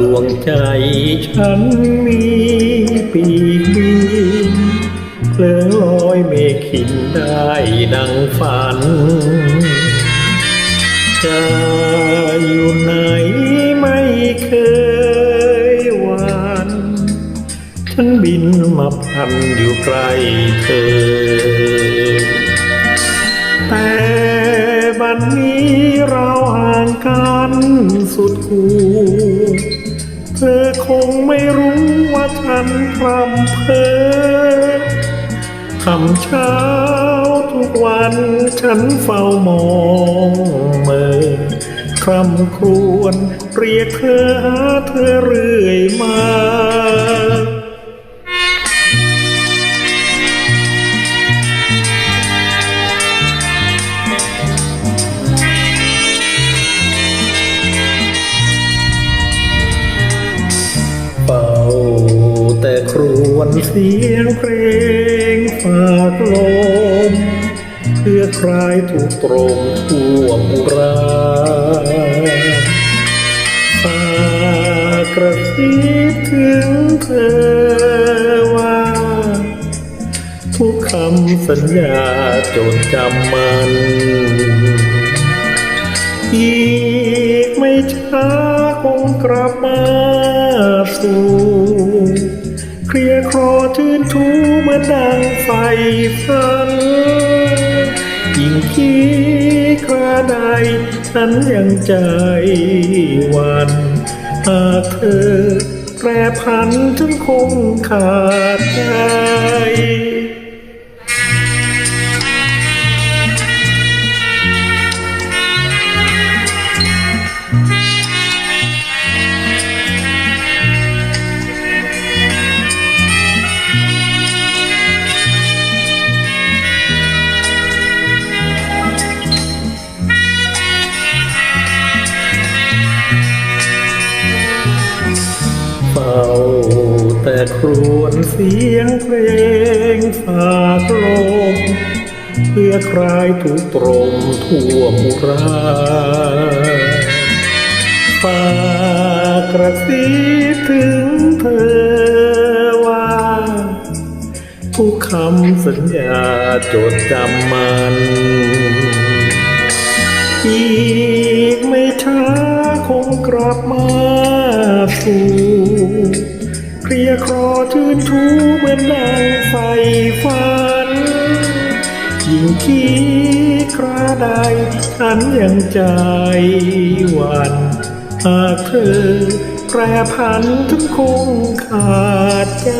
ดวงใจฉันมีปีกบินเพลิงลอยเมฆขินได้ดังฝัน จะอยู่ไหนไม่เคยหวานฉันบินมาพันอยู่ใกล้เธอ แต่บัดนนี้ คูเธอคงไม่รู้ว่าฉันพรำเพอคำเช้าทุกวันฉันเฝ้ามองเมื่อคำครวญเรียกเธอหาเธอเรื่อยมา ครวญเสียงเพลงฝากลมเพื่อคลายถูกตรงทั่วบุราฝากกระซิบถึงเธอว่า ทุกคำสัญญาจดจำมันอีกไม่ช้าคงกลับมาสู่ ลียครอชื่นทูเมือดังไฟฟัน ยิ่งคิดกราใดฉันยังใจหวันหากเธอแปรพันถึงคงขาดใจ ครวญเสียงเพลงฝากลมเพื่อคลายทุกตรมทั่วมุราฝากกระซิบถึงเธอว่า ทุกคำสัญญาจดจำมันอีกไม่ช้าคงกลับมาสู่ ยครอชื่นชูเหมือนดังไฟฝัน ยิ่งคิดคราใดฉันยังใจหวันหากเธอแปรพันทุกคงขาดใจ